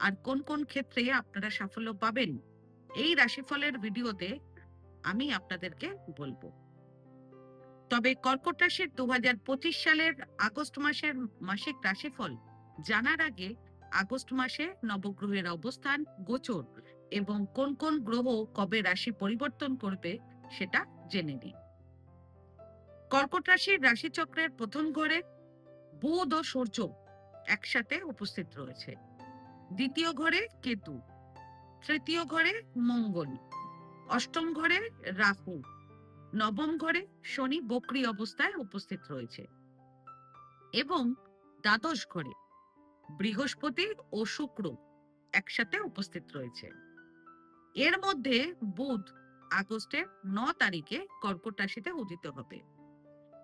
আর কোন কোন ক্ষেত্রে আপনারা সাফল্য পাবেন, এই রাশিফলের ভিডিওতে আমি আপনাদেরকে বলব। তবে কর্কট রাশির দু হাজার পঁচিশ সালের আগস্ট মাসের মাসিক রাশিফল জানার আগে আগস্ট মাসে নবগ্রহের অবস্থান গোচর এবং কোন কোন গ্রহ কবে রাশি পরিবর্তন করবে সেটা জেনে নিন কর্কট রাশির রাশিচক্রের প্রথম ঘরে বুধ ও সূর্য একসাথে উপস্থিত রয়েছে। দ্বিতীয় ঘরে কেতু, তৃতীয় ঘরে মঙ্গল, অষ্টম ঘরে রাহু, নবম ঘরে শনি বক্রি অবস্থায় উপস্থিত রয়েছে। এবং দ্বাদশ ঘরে বৃহস্পতি ও শুক্র একসাথে উপস্থিত রয়েছে। এর মধ্যে বুধ আগস্টের ন তারিখে কর্কট রাশিতে উদিত হবে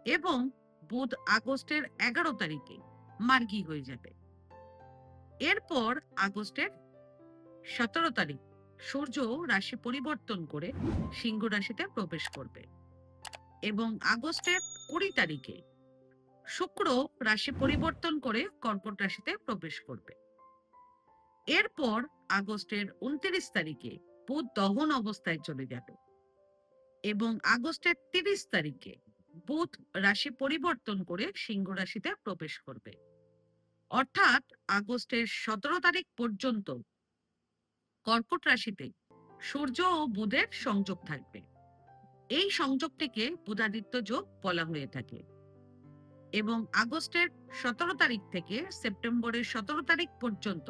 এবং বুধ আগস্টের এগারো তারিখে মার্গী হয়ে যাবে। এরপর আগস্টের সতেরো তারিখ সূর্য রাশি পরিবর্তন করে সিংহ রাশিতে প্রবেশ করবে এবং আগস্টের কুড়ি তারিখে শুক্র রাশি পরিবর্তন করে কর্কট রাশিতে প্রবেশ করবে। এরপর আগস্টের উনত্রিশ তারিখে বুধ দহন অবস্থায় চলে যাবে এবং আগস্টের তিরিশ তারিখে বুধ রাশি পরিবর্তন করে সিংহ রাশিতে প্রবেশ করবে। অর্থাৎ আগস্টের সতেরো তারিখ পর্যন্ত কর্কট রাশিতে সূর্য ও বুধের সংযোগ থাকবে। এই সংযোগটিকে বুধাদিত্য যোগ বলা হয়ে থাকে এবং আগস্টের সতেরো তারিখ থেকে সেপ্টেম্বরের সতেরো তারিখ পর্যন্ত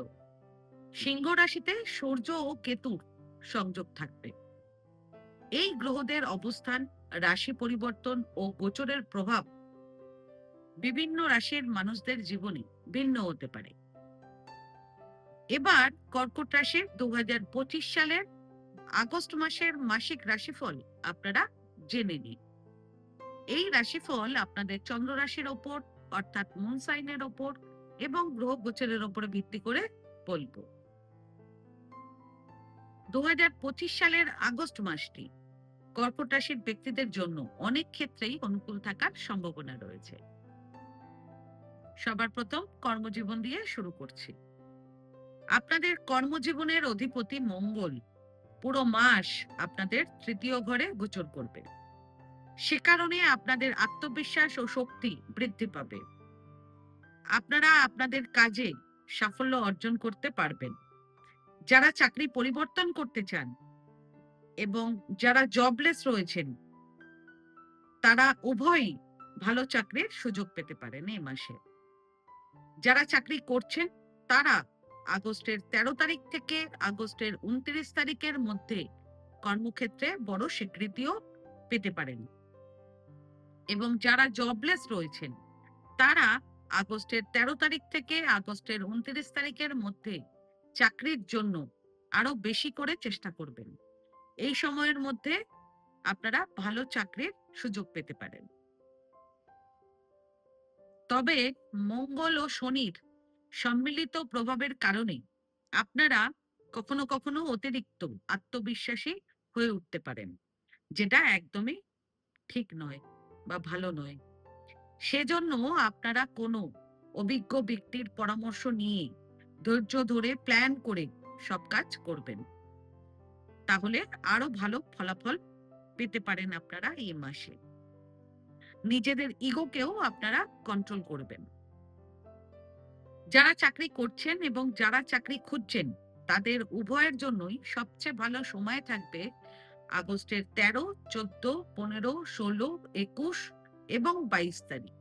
সিংহ রাশিতে সূর্য ও কেতুর সংযোগ থাকবে। এই গ্রহদের অবস্থান, রাশি পরিবর্তন ও গোচরের প্রভাব বিভিন্ন রাশির মানুষদের জীবনে ভিন্ন হতে পারে। এবার কর্কট রাশির দু সালের আগস্ট মাসের মাসিক রাশিফল আপনারা জেনে নিন। এই রাশিফল আপনাদের চন্দ্র রাশির ওপর, অর্থাৎ মুন সাইনের ওপর এবং গ্রহ গোচরের ওপরে ভিত্তি করে বলব। দু সালের আগস্ট মাসটি কর্কট রাশির ব্যক্তিদের জন্য অনেক ক্ষেত্রেই অনুকূল থাকার সম্ভাবনা রয়েছে। সবার প্রথম কর্মজীবন দিয়ে শুরু করছি। আপনাদের কর্মজীবনের অধিপতি মঙ্গল পুরো মাস আপনাদের তৃতীয় ঘরে গোচর করবে। সে কারণে আপনাদের আত্মবিশ্বাস ও শক্তি বৃদ্ধি পাবে। আপনারা আপনাদের কাজে সাফল্য অর্জন করতে পারবেন। যারা চাকরি পরিবর্তন করতে চান এবং যারা জবলেস রয়েছেন, তারা উভয়ই ভালো চাকরির সুযোগ পেতে পারেন এই মাসে। যারা চাকরি করছেন, তারা আগস্টের ১৩ তারিখ থেকে আগস্টের উনত্রিশ তারিখের মধ্যে কর্মক্ষেত্রে বড় স্বীকৃতিও পেতে পারেন। এবং যারা জবলেস রয়েছেন, তারা আগস্টের ১৩ তারিখ থেকে আগস্টের উনত্রিশ তারিখের মধ্যে চাকরির জন্য আরও বেশি করে চেষ্টা করবেন। এই সময়ের মধ্যে আপনারা ভালো চাকরির সুযোগ পেতে পারেন। তবে মঙ্গল ও শনির সম্মিলিত প্রভাবের কারণে আপনারা কখনো কখনো অতিরিক্ত আত্মবিশ্বাসী হয়ে উঠতে পারেন, যেটা একদমই ঠিক নয় বা ভালো নয়। সেজন্য আপনারা কোনো অভিজ্ঞ ব্যক্তির পরামর্শ নিয়ে ধৈর্য ধরে প্ল্যান করে সব কাজ করবেন। তাহলে আরও ভালো ফলাফল পেতে পারেন আপনারা এই মাসে। নিজেদের ইগোকেও আপনারা কন্ট্রোল করবেন। যারা চাকরি করছেন এবং যারা চাকরি খুঁজছেন, তাদের উভয়ের জন্যই সবচেয়ে ভালো সময় থাকবে আগস্টের তেরো, চোদ্দ, পনেরো, ষোলো, একুশ এবং বাইশ তারিখ।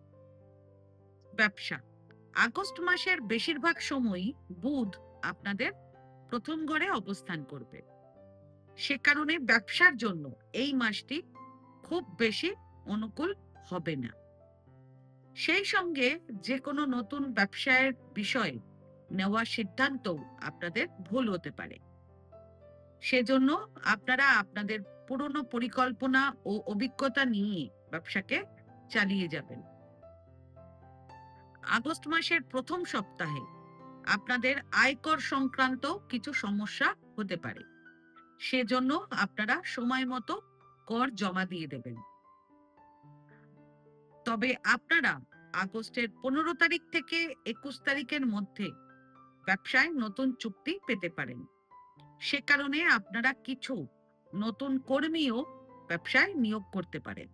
ব্যবসা। আগস্ট মাসের বেশিরভাগ সময়ই বুধ আপনাদের প্রথম ঘরে অবস্থান করবে। সে কারণে ব্যবসার জন্য এই মাসটি খুব বেশি অনুকূল হবে না। সেই সঙ্গে যে কোনো নতুন ব্যবসায়ের বিষয়ে নেওয়া সিদ্ধান্ত আপনাদের ভুল হতে পারে। সেজন্য আপনারা আপনাদের পুরনো পরিকল্পনা ও অভিজ্ঞতা নিয়ে ব্যবসাকে চালিয়ে যাবেন। আগস্ট মাসের প্রথম সপ্তাহে আপনাদের আয়কর সংক্রান্ত কিছু সমস্যা হতে পারে। সেজন্য আপনারা সময় মতো কর জমা দিয়ে দেবেন। তবে আপনারা আগস্টের পনেরো তারিখ থেকে একুশ তারিখের মধ্যে ব্যবসায় নতুন চুক্তি পেতে পারেন। সে কারণে আপনারা কিছু নতুন কর্মীও ব্যবসায় নিয়োগ করতে পারেন।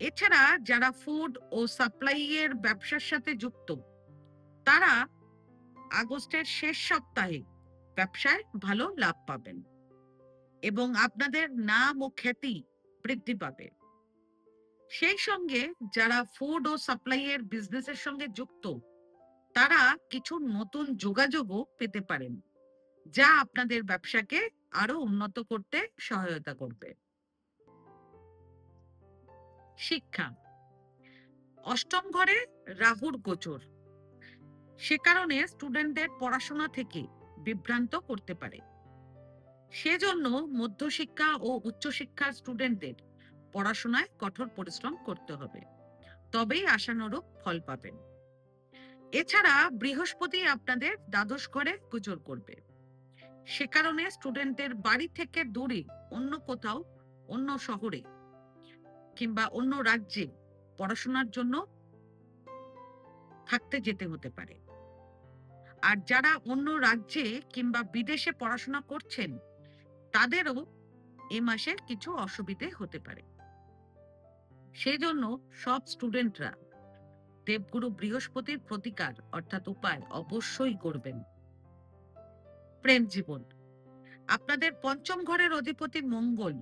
এছাড়া যারা ফুড ও সাপ্লাই এর ব্যবসার সাথে যুক্ত, তারা আগস্টের শেষ সপ্তাহে ব্যবসায় ভালো লাভ পাবেন এবং আপনাদের নাম ও খ্যাতি বৃদ্ধি পাবে। সেই সঙ্গে যারা ফুড ও সাপ্লাই এর বিজনেসের সঙ্গে যুক্ত, তারা কিছু নতুন যোগাযোগও পেতে পারেন, যা আপনাদের ব্যবসাকে আরও উন্নত করতে সহায়তা করবে। শিক্ষা। অষ্টম ঘরে রাহুর গোচর। সে কারণে স্টুডেন্টদের পড়াশোনা থেকে বিভ্রান্ত করতে পারে। সেজন্য মধ্যশিক্ষা ও উচ্চশিক্ষার স্টুডেন্টদের পড়াশোনায় কঠোর পরিশ্রম করতে হবে। তবেই আশানুরূপ ফল পাবেন। এছাড়া বৃহস্পতি আপনাদের দ্বাদশ ঘরে গোচর করবে। সে কারণে স্টুডেন্টদের বাড়ি থেকে দূরে অন্য কোথাও, অন্য শহরে কিংবা অন্য রাজ্যে পড়াশোনার জন্য থাকতে যেতে হতে পারে। আর যারা অন্য রাজ্যে কিংবা বিদেশে পড়াশোনা করছেন, তাদেরও এ মাসে কিছু অসুবিধে হতে পারে। সেই জন্য সব স্টুডেন্টরা দেবগুরু বৃহস্পতির প্রতিকার অর্থাৎ উপায় অবশ্যই করবেন। প্রেম জীবন। আপনাদের পঞ্চম ঘরের অধিপতি মঙ্গল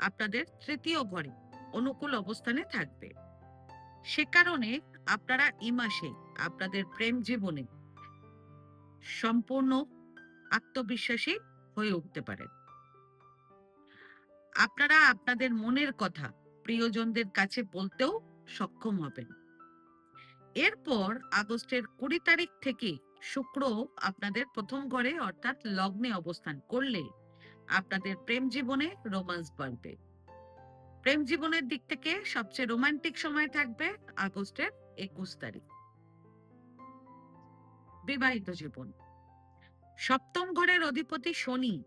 আপনাদের তৃতীয় ঘরে অনুকূল অবস্থানে থাকবে। সে কারণে আপনারা এই মাসে আপনাদের প্রেম জীবনে সম্পূর্ণ আত্মবিশ্বাসী হয়ে উঠতে পারেন। আপনারা আপনাদের মনের কথা প্রিয়জনদের কাছে বলতেও সক্ষম হবেন। এরপর আগস্টের কুড়ি তারিখ থেকে শুক্র আপনাদের প্রথম ঘরে অর্থাৎ লগ্নে অবস্থান করলে আপনাদের প্রেম জীবনে রোমান্স বাড়বে। প্রেম জীবনের দিক থেকে সবচেয়ে রোমান্টিক সময় থাকবে আগস্টের একুশ তারিখ। বিবাহিত জীবন। সপ্তম ঘরের অধিপতি শনি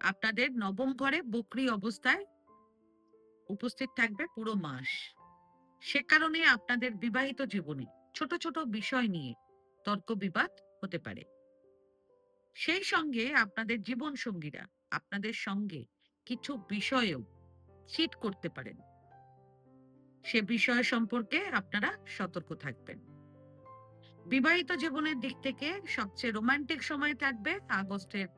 আপনাদের নবম ঘরে বকরি অবস্থায় উপস্থিত থাকবে পুরো মাস। সে কারণে আপনাদের বিবাহিত জীবনে ছোট ছোট বিষয় নিয়ে তর্ক বিবাদ হতে পারে। সেই সঙ্গে আপনাদের জীবন সঙ্গীরা আপনাদের সঙ্গে কিছু বিষয়েও চিট করতে পারেন। সে বিষয় সম্পর্কে আপনারা সতর্ক থাকবেন। বিবাহিত জীবনের দিক থেকে সবচেয়ে রোমান্টিক সময় থাকবে আগস্টের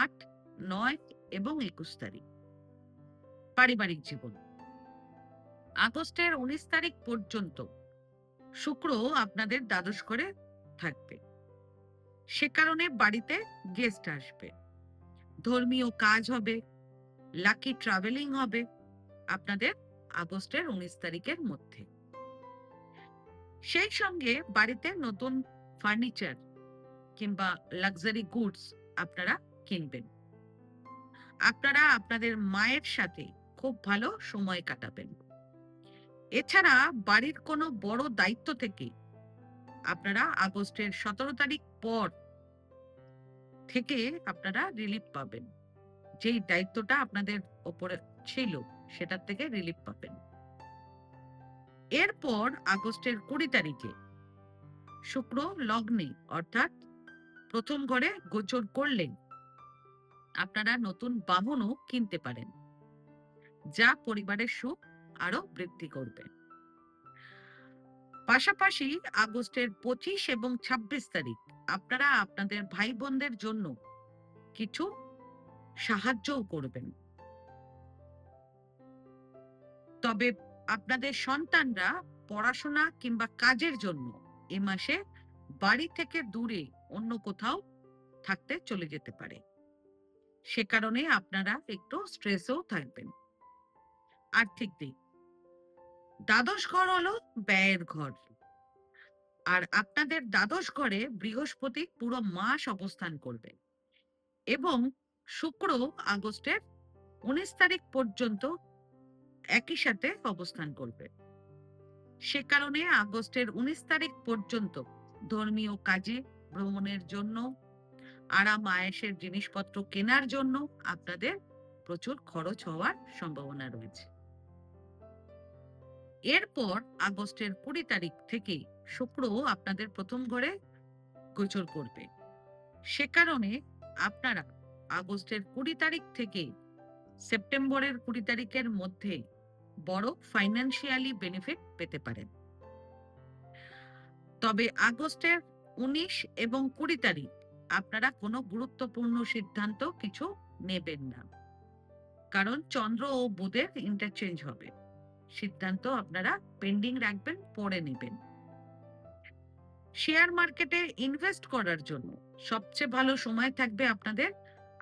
আট, নয় এবং একুশ তারিখ। পারিবারিক জীবন। আগস্টের উনিশ তারিখ পর্যন্ত শুক্র আপনাদের দ্বাদশ করে থাকবে। সে কারণে বাড়িতে গেস্ট আসবে। ধর্মীয় কাজ হবে লাকি ট্রাভেলিং হবে আপনাদের আগস্টের উনিশ তারিখের মধ্যে। সেই সঙ্গে বাড়িতে নতুন ফার্নিচার কিংবা লাক্সারি গুডস আপনারা কিনবেন। আপনারা আপনাদের মায়ের সাথে খুব ভালো সময় কাটাবেন। এছাড়া বাড়ির কোনো বড় দায়িত্ব থেকে আপনারা আগস্টের সতেরো তারিখ পর থেকে আপনারা রিলিফ পাবেন। যেই দায়িত্বটা আপনাদের ওপরে ছিল সেটার থেকে রিলিফ পাবেন। এরপর আগস্টের কুড়ি তারিখে শুক্র লগ্নে অর্থাৎ প্রথম ঘরে গোচর করলেন আপনারা নতুন বাহনও কিনতে পারেন। যা পরিবারের সুখ আরও বৃদ্ধি করবে। পাশাপাশি আগস্টের পঁচিশ এবং ২৬ তারিখ আপনারা আপনাদের ভাই বোনদের জন্য কিছু সাহায্যও করবেন। তবে আপনাদের সন্তানরা পড়াশোনা কিংবা কাজের জন্য এ মাসে বাড়ি থেকে দূরে অন্য কোথাও থাকতে চলে যেতে পারে। সে কারণে আপনারা একটু স্ট্রেসও থাকবেন। আর্থিক দিক। দ্বাদশ ঘর হলো ব্যয়ের ঘর। আর আপনাদের দ্বাদশ ঘরে বৃহস্পতি পুরো মাস অবস্থান করবে। এবং শুক্র আগস্টের উনিশ তারিখ পর্যন্ত একই সাথে অবস্থান করবে। সে কারণে আগস্টের উনিশ তারিখ পর্যন্ত ধর্মীয় কাজে ভ্রমণের জন্য, আরাম আয়েসের জিনিসপত্র কেনার জন্য আপনাদের প্রচুর খরচ হওয়ার সম্ভাবনা রয়েছে। এরপর আগস্টের কুড়ি তারিখ থেকে শুক্র আপনাদের প্রথম ঘরে গোচর করবে। সে কারণে আপনারা আগস্টের কুড়ি তারিখ থেকে সেপ্টেম্বরের কুড়ি তারিখের মধ্যে বড় ফাইন্যান্সিয়ালি বেনিফিট পেতে পারেন। তবে আগস্টের উনিশ এবং কুড়ি তারিখ আপনারা কোনো গুরুত্বপূর্ণ সিদ্ধান্ত কিছু নেবেন না। কারণ চন্দ্র ও বুধের ইন্টারচেঞ্জ হবে। সিদ্ধান্ত আপনারা পেন্ডিং রাখবেন, পরে নেবেন। শেয়ার মার্কেটে ইনভেস্ট করার জন্য সবচেয়ে ভালো সময় থাকবে আপনাদের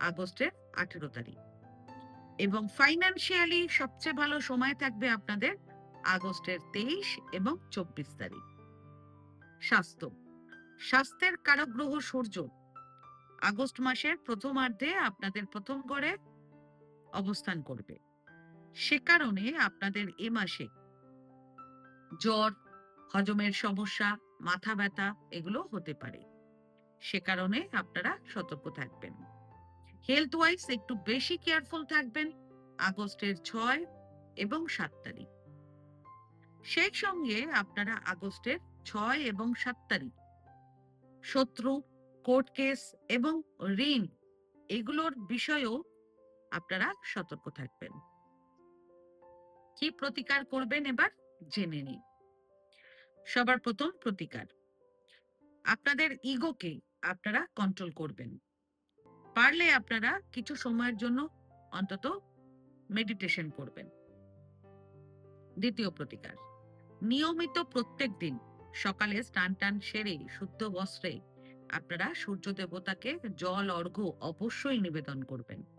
আগস্টের আঠেরো তারিখ। এবং ফাইন্যান্সিয়ালি সবচেয়ে ভালো সময় থাকবে আপনাদের আগস্টের তেইশ এবং চব্বিশ তারিখ। স্বাস্থ্য। স্বাস্থ্যের কারক গ্রহ সূর্য। আগস্ট মাসের প্রথমার্ধে আপনাদের প্রথম ঘরে অবস্থান করবে। সে কারণে আপনাদের এ মাসে জ্বর, হজমের সমস্যা, মাথা ব্যথা এগুলো হতে পারে। সে কারণে আপনারা সতর্ক থাকবেন। হেলথ ওয়াইজ একটু বেশি কেয়ারফুল থাকবেন আগস্টের ছয় এবং সাত তারিখ। সেই সঙ্গে আপনারা আগস্টের ছয় এবং সাত তারিখ শত্রু কোর্ট কেস এবং ঋণ এগুলোর বিষয়েও আপনারা সতর্ক থাকবেন। কি প্রতিকার করবেন এবার? জেনে নিন। সবার প্রথম প্রতিকার। আপনাদের ইগোকে আপনারা কন্ট্রোল করবেন। পারলে আপনারা কিছু সময়ের জন্য অন্তত মেডিটেশন করবেন। দ্বিতীয় প্রতিকার। নিয়মিত প্রত্যেক দিন সকালে স্নান টান সেরে শুদ্ধ বস্ত্রে আপনারা সূর্য দেবতাকে জল, অর্ঘ্য অবশ্যই নিবেদন করবেন।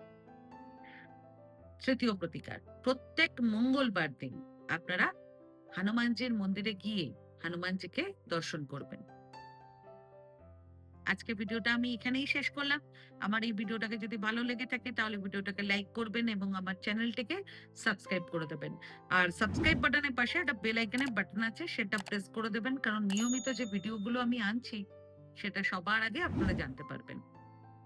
তৃতীয় প্রতিকার। প্রত্যেক মঙ্গলবার দিন আপনারা হনুমানজির মন্দিরে গিয়ে হনুমানজিকে দর্শন করবেন। আজকে ভিডিওটা আমি এখানেই শেষ করলাম। আমার এই ভিডিওটাকে যদি ভালো লেগে থাকে তাহলে ভিডিওটাকে লাইক করবেন এবং আমার চ্যানেলটিকে সাবস্ক্রাইব করে দেবেন। আর সাবস্ক্রাইব বাটনের পাশে একটা বেল আইকনের বাটন আছে, সেটা প্রেস করে দেবেন। কারণ নিয়মিত যে ভিডিওগুলো আমি আনছি, সেটা সবার আগে আপনারা জানতে পারবেন।